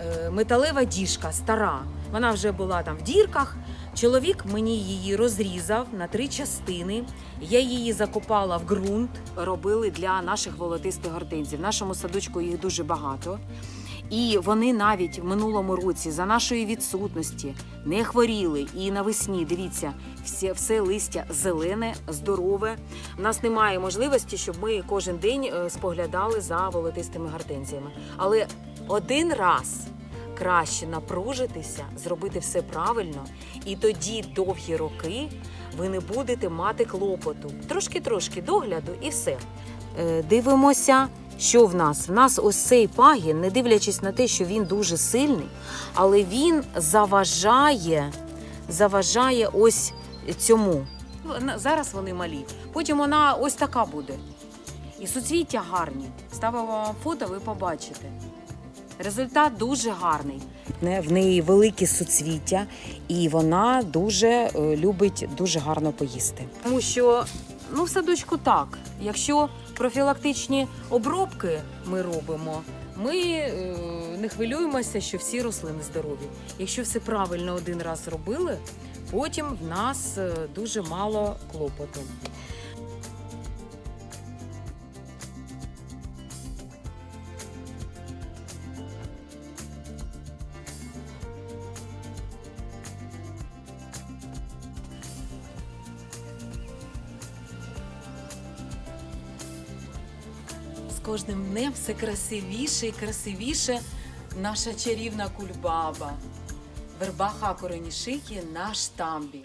е, металева діжка стара. Вона вже була там в дірках. Чоловік мені її розрізав на три частини. Я її закопала в ґрунт. Робили для наших волотистих гортензій. В нашому садочку їх дуже багато. І вони навіть в минулому році за нашої відсутності не хворіли. І навесні, дивіться, все, все листя зелене, здорове. У нас немає можливості, щоб ми кожен день е, споглядали за волотистими гортензіями. Але один раз краще напружитися, зробити все правильно, і тоді довгі роки ви не будете мати клопоту. Трошки-трошки догляду і все. Е, Дивимося, що в нас. В нас ось цей пагін, не дивлячись на те, що він дуже сильний, але він заважає, заважає ось цьому. Зараз вони малі. Потім вона ось така буде. І суцвіття гарні. Ставимо вам фото, ви побачите. Результат дуже гарний. В неї великі суцвіття, і вона дуже е, любить дуже гарно поїсти. Тому що ну, в садочку так. Якщо профілактичні обробки ми робимо, ми е, не хвилюємося, що всі рослини здорові. Якщо все правильно один раз робили, потім в нас е, дуже мало клопоту. Кожним днем все красивіше і красивіше наша чарівна кульбаба. Вербаха Хакуранішики наш штамбі.